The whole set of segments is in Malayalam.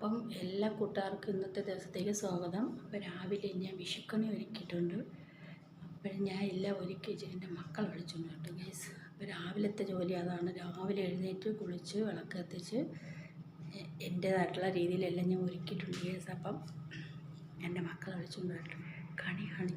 അപ്പം എല്ലാ കൂട്ടുകാർക്കും ഇന്നത്തെ ദിവസത്തേക്ക് സ്വാഗതം. അപ്പോൾ രാവിലെ ഞാൻ വിഷുക്കണി ഒരുക്കിയിട്ടുണ്ട്. അപ്പോൾ ഞാൻ എല്ലാം ഒരുക്കി വെച്ചിട്ട് എന്റെ മക്കൾ വിളിച്ചുകൊണ്ട് കേട്ടോ ഗൈസ് അപ്പോൾ രാവിലത്തെ ജോലി അതാണ്. രാവിലെ എഴുന്നേറ്റ് കുളിച്ച് വിളക്ക് കത്തിച്ച് എന്റേതായിട്ടുള്ള രീതിയിലെല്ലാം ഞാൻ ഒരുക്കിയിട്ടുണ്ട് ഗൈസ് അപ്പം എന്റെ മക്കൾ വിളിച്ചുകൊണ്ട് കണി കണി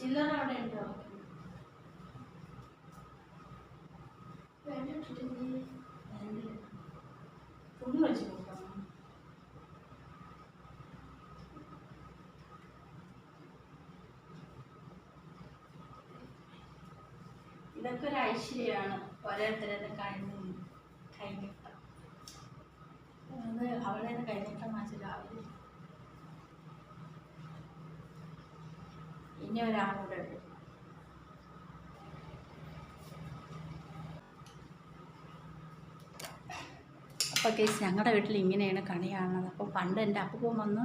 ചില്ലറ അവിടെ ഉണ്ടോ ഇതൊക്കെ ഒരു ഐശ്വര്യമാണ്. ഓരോരുത്തരുടെ കഴിഞ്ഞ കൈനീട്ടം അത് അവളെ കൈനീട്ടം വാങ്ങിച്ചു രാവിലെ ഇനി ഒരാളൂടെ ഉണ്ട്. അപ്പോൾ കേസ് ഞങ്ങളുടെ വീട്ടിൽ ഇങ്ങനെയാണ് കണി കാണുന്നത്. അപ്പോൾ പണ്ട് എന്റെ അപ്പം വന്ന്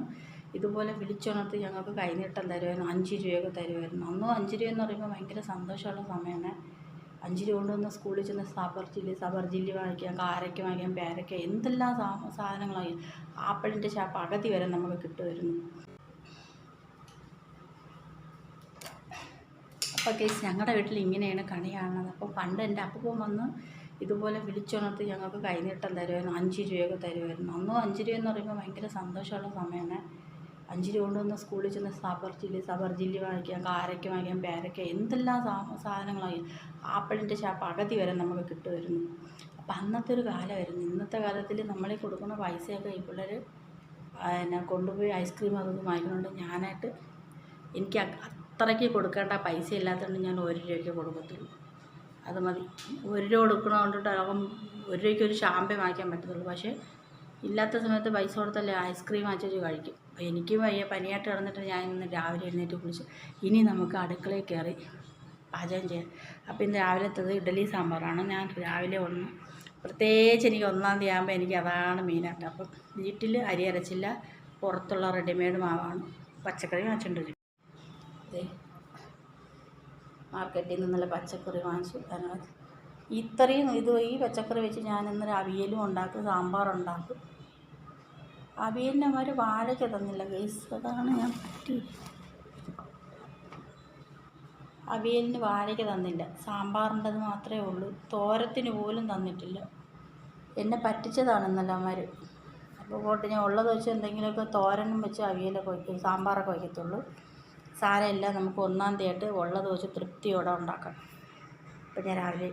ഇതുപോലെ വിളിച്ചുണർത്തി ഞങ്ങൾക്ക് കൈനീട്ടം തരുമായിരുന്നു അഞ്ച് രൂപയൊക്കെ തരുമായിരുന്നു അന്നും അഞ്ച് രൂപ എന്ന് പറയുമ്പോൾ ഭയങ്കര സന്തോഷമുള്ള സമയമാണ്. അഞ്ച് രൂപ കൊണ്ടുവന്ന് സ്കൂളിൽ ചെന്ന് സബർ ജില്ലി സബർ ജില്ലി വാങ്ങിക്കാം കാരയ്ക്ക് വാങ്ങിക്കാം പേരയ്ക്ക എന്തെല്ലാം സാധനങ്ങളായി ആപ്പിളിന്റെ ചാ പകുതി വരെ നമുക്ക് കിട്ടുമായിരുന്നു അപ്പോൾ കേസ് ഞങ്ങളുടെ വീട്ടിൽ ഇങ്ങനെയാണ് കണി കാണുന്നത് അപ്പോൾ പണ്ട് എന്റെ അപ്പം വന്ന് ഇതുപോലെ വിളിച്ചുണർത്തി ഞങ്ങൾക്ക് കൈനീട്ടം തരുമായിരുന്നു അഞ്ച് രൂപയൊക്കെ തരുമായിരുന്നു അന്നും അഞ്ച് രൂപ എന്ന് പറയുമ്പോൾ ഭയങ്കര സന്തോഷമുള്ള സമയമാണ്. അഞ്ച് രൂപ കൊണ്ടുവന്ന് സ്കൂളിൽ ചെന്ന് സബർ ജില്ലി സബർ ജില്ലി വാങ്ങിക്കാം കാരയ്ക്ക് വാങ്ങിക്കാം പേരയ്ക്ക എന്തെല്ലാം സാധനങ്ങളായി. ആപ്പിളിന്റെ ചാപ്പ് അകത്തി വരെ നമുക്ക് കിട്ടുമായിരുന്നു അപ്പം അന്നത്തെ ഒരു കാലമായിരുന്നു. ഇന്നത്തെ കാലത്തിൽ നമ്മളീ കൊടുക്കുന്ന പൈസയൊക്കെ ഈ പിള്ളേർ പിന്നെ കൊണ്ടുപോയി ഐസ്ക്രീം അതൊന്നും വാങ്ങിക്കുന്നുണ്ട് ഞാനായിട്ട് എനിക്ക് അത്രയ്ക്ക് കൊടുക്കേണ്ട പൈസ ഇല്ലാത്തതുകൊണ്ട് ഞാൻ ഒരു രൂപയ്ക്ക് കൊടുക്കത്തുള്ളൂ. അത് മതി. ഒരു രൂപ കൊടുക്കണതുകൊണ്ടിട്ട് അവൻ ഒരു രൂപയ്ക്ക് ഒരു ഷാമ്പേ വാങ്ങിക്കാൻ പറ്റത്തുള്ളൂ. പക്ഷേ ഇല്ലാത്ത സമയത്ത് പൈസ കൊടുത്തല്ലേ ഐസ്ക്രീം വാങ്ങിച്ചു കഴിക്കും. അപ്പോൾ എനിക്കും വയ്യ. പനിയായിട്ട് കിടന്നിട്ട് ഞാൻ ഇന്ന് രാവിലെ എഴുന്നേറ്റ് കുളിച്ച് ഇനി നമുക്ക് അടുക്കളയിൽ കയറി പാചകം ചെയ്യാം. അപ്പോൾ ഇന്ന് രാവിലത്തത് ഇഡ്ഡലി സാമ്പാറാണ്. ഞാൻ രാവിലെ ഒന്ന് പ്രത്യേകിച്ച് എനിക്ക് ഒന്നാം തീയതി ആകുമ്പോൾ എനിക്ക് അതാണ് മെയിനായിട്ട്. അപ്പം വീട്ടിൽ അരി അരച്ചില്ല. പുറത്തുള്ള റെഡിമെയ്ഡ് മാവാണ്. പച്ചക്കറി വാങ്ങിച്ചിട്ടുണ്ട് മാർക്കറ്റിൽ നിന്നുള്ള പച്ചക്കറി വാങ്ങിച്ചു. അതിനകത്ത് ഇത്രയും ഇത് ഈ പച്ചക്കറി വെച്ച് ഞാൻ ഇന്നൊരു അവിയലും ഉണ്ടാക്കും സാമ്പാറുണ്ടാക്കും അവിയലിന്റെ അവർ വാഴയ്ക്ക് തന്നില്ല ഗൈസ് അതാണ് ഞാൻ പറ്റി അവിയലിന് വാഴയ്ക്ക് തന്നില്ല. സാമ്പാറിന്റെത് മാത്രമേ ഉള്ളൂ. തോരത്തിന് പോലും തന്നിട്ടില്ല. എന്നെ പറ്റിച്ചതാണ് ഇന്നലെ അവന്മാർ അപ്പോൾ പോട്ട് ഞാൻ ഉള്ളത് വെച്ച് എന്തെങ്കിലുമൊക്കെ തോരനും വെച്ച് അവിയലൊക്കെ വയ്ക്കും സാമ്പാറൊക്കെ വയ്ക്കത്തുള്ളൂ. സാരമില്ല നമുക്ക് ഒന്നാം തീയതി ആയിട്ട് ഉള്ളത് വെച്ച് തൃപ്തിയോടെ ഉണ്ടാക്കാം. അപ്പം ഞാൻ രാവിലെ